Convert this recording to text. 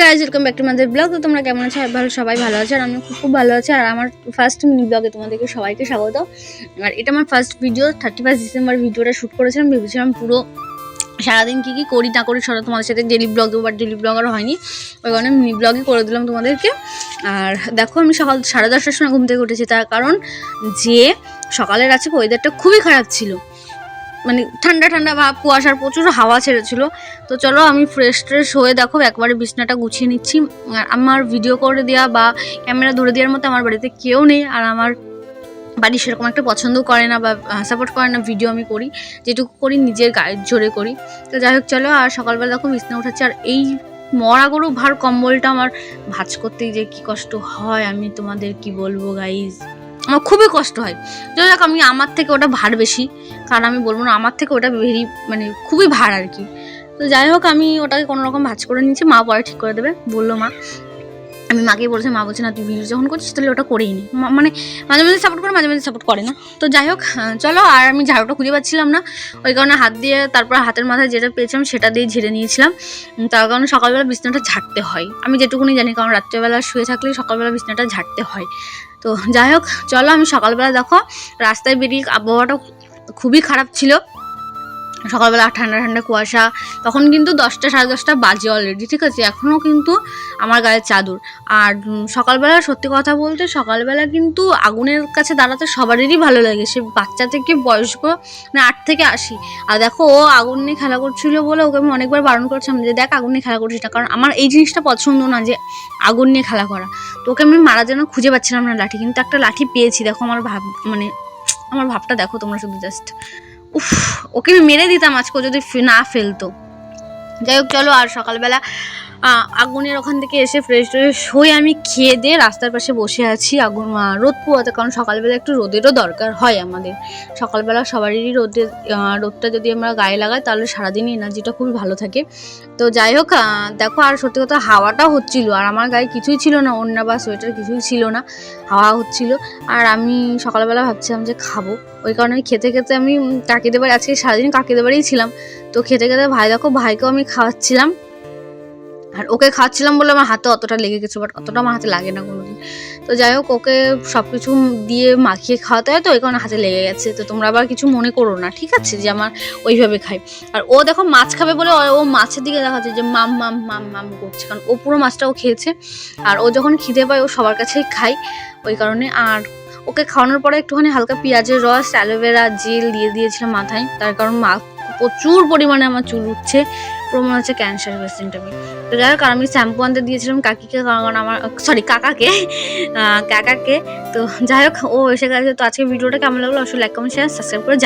Guys welcome back to মাদের blog তো তোমরা কেমন আছো? ভালো, সবাই ভালো আছে আর আমি খুব খুব ভালো আছি। আর আমার ফার্স্ট মিনি ব্লগে তোমাদেরকে সবাইকে স্বাগত। আর এটা আমার first video thirty first December ভিডিওটা শ্যুট করেছিলাম। ভেবেছিলাম পুরো সারাদিন কী কী করি, না করি, সেটা তোমাদের সাথে daily blog but daily blog আর হয়নি। ওই কারণে মিনি ব্লগই করে দিলাম তোমাদেরকে। আর দেখো, আমি সকাল সাড়ে দশটার সময় ঘুম থেকে উঠেছি। তার কারণ যে সকালের আছে ওয়েদারটা খুবই খারাপ ছিল। মানে ঠান্ডা ঠান্ডা ভাব, কুয়াশার প্রচুর হাওয়া ছেড়েছিল। তো চলো আমি ফ্রেশ ট্রেশ হয়ে দেখো, একবারে বিছনাটা গুছিয়ে নিচ্ছি। আর আমার ভিডিও করে দেওয়া বা ক্যামেরা ধরে দেওয়ার মতো আমার বাড়িতে কেউ নেই। আর আমার বাড়ি সেরকম একটা পছন্দ করে না বা সাপোর্ট করে না ভিডিও আমি করি, যেটুকু করি নিজের গায়ের জোরে করি। তো যাই হোক, চলো আর সকালবেলা দেখো বিছনা উঠাচ্ছে। আর এই মরা গরু ভার কম্বলটা আমার ভাঁজ করতে যে কি কষ্ট হয়, আমি তোমাদের কি বলব গাইজ আমার খুবই কষ্ট হয়। যাই হোক, আমি আমার থেকে ওটা ভার বেশি। কারণ আমি বলব না, আমার থেকে ওটা ভেরি মানে খুবই ভার আর কি। তো যাই হোক, আমি ওটাকে কোনো রকম ভাজ করে নিয়েছি, মা পরে ঠিক করে দেবে, বলল মা। আমি মাকে বলছি, মা বলছে, না, তুই ভিডিও যখন করছিস, তাহলে ওটা করেই নি। মানে মাঝে মাঝে সাপোর্ট করে, মাঝে মাঝে সাপোর্ট করে না। তো যাই হোক চলো, আর আমি ঝাড়ুটা খুঁজে পাচ্ছিলাম না। ওই কারণে হাত দিয়ে, তারপর হাতের মাথায় যেটা পেয়েছিলাম, সেটা দিয়ে ঝেড়ে নিয়েছিলাম। তার কারণে সকালবেলা বিছনাটা ঝাড়তে হয়। আমি যেটুকুনি জানি, কারণ রাত্রেবেলা শুয়ে থাকলে সকালবেলা বিছনাটা ঝাড়তে হয়। তো যাই হোক, চলো, আমি সকালবেলা দেখো, রাস্তায় বেরিয়ে আবহাওয়াটা খুবই খারাপ ছিল। সকালবেলা ঠান্ডা ঠান্ডা কুয়াশা, তখন কিন্তু দশটা, সাড়ে দশটা বাজে অলরেডি ঠিক আছে? এখনও কিন্তু আমার গায়ে চাদর। আর সকালবেলা সত্যি কথা বলতে সকালবেলা কিন্তু আগুনের কাছে দাঁড়াতে সবারই ভালো লাগে। সে বাচ্চা থেকে বয়স্ক মানে আট থেকে আশি। আর দেখো, ও আগুন নিয়ে খেলা করছিল বলে ওকে আমি অনেকবার বারণ করছিলাম যে, দেখ, আগুন নিয়ে খেলা করছিস না। কারণ আমার এই জিনিসটা পছন্দ না যে, আগুন নিয়ে খেলা করা। তো ওকে আমি মারা যেন খুঁজে পাচ্ছিলাম না লাঠি। কিন্তু একটা লাঠি পেয়েছি। দেখো আমার ভাব মানে আমার ভাবটা দেখো তোমরা শুধু জাস্ট উফ ওকে আমি মেরে দিতাম আজকে যদি না ফেলতো। যাই হোক চলো আর সকালবেলা আগুনের ওখান থেকে এসে ফ্রেশ ট্রেশ হয়ে আমি খেয়ে দিয়ে রাস্তার পাশে বসে আছি আগুন রোদ পোয়াতে কারণ সকালবেলা একটু রোদেরও দরকার হয় আমাদের। সকালবেলা সবারই রোদে রোদটা যদি আমরা গায়ে লাগাই তাহলে সারাদিনই এনার্জিটা খুবই ভালো থাকে। তো যাই হোক দেখো আর সত্যি কথা হাওয়াটাও হচ্ছিল। আর আমার গায়ে কিছুই ছিল না, ওড়না বা সোয়েটার কিছুই ছিল না, হাওয়া হচ্ছিল। আর আমি সকালবেলা ভাবছিলাম যে খাব। ওই কারণে খেতে খেতে আমি কাকিদের বাড়ি, আজকে সারাদিন কাকিদের বাড়িই ছিলাম। তো খেতে খেতে ভাই, দেখো ভাইকেও আমি খাওয়াচ্ছিলাম। আর ওকে খাচ্ছিলাম বলে আমার হাতে অতটা লেগে গেছে বাট অতটা আমার হাতে লাগে না কোনোদিন। তো যাই হোক, ওকে সব কিছু দিয়ে মাখিয়ে খাওয়াতে হয় তো ওই কারণে হাতে লেগে গেছে। তো তোমরা আবার কিছু মনে করো না, ঠিক আছে? যে আমার ওইভাবে খাই। আর ও দেখো মাছ খাবে বলে ও- মাছের দিকে দেখাচ্ছে যে মাম মাম মাম মাম করছে, কারণ ও পুরো মাছটা ও খেয়েছে। আর ও যখন খিদে পায়, ও সবার কাছেই খায়। ওই কারণে আর ওকে খাওয়ানোর পরে একটুখানি হালকা পেঁয়াজের রস, অ্যালোভেরা, জেল দিয়ে দিয়েছিলাম মাথায়। তার কারণ মা প্রচুর পরিমাণে আমার চুল উঠছে। প্রমাণ হচ্ছে ক্যান্সার পেশেন্ট আমি তো যাই হোক আমি শ্যাম্পু আনতে দিয়েছিলাম কাকিকে, কারণ আমার সরি কাকাকে কাকাকে। তো যাই হোক, ও এসে গেছে। তো আজকে ভিডিওটা কেমন লাগল? অবশ্যই লাইক কমেন্ট শেয়ার সাবস্ক্রাইব করে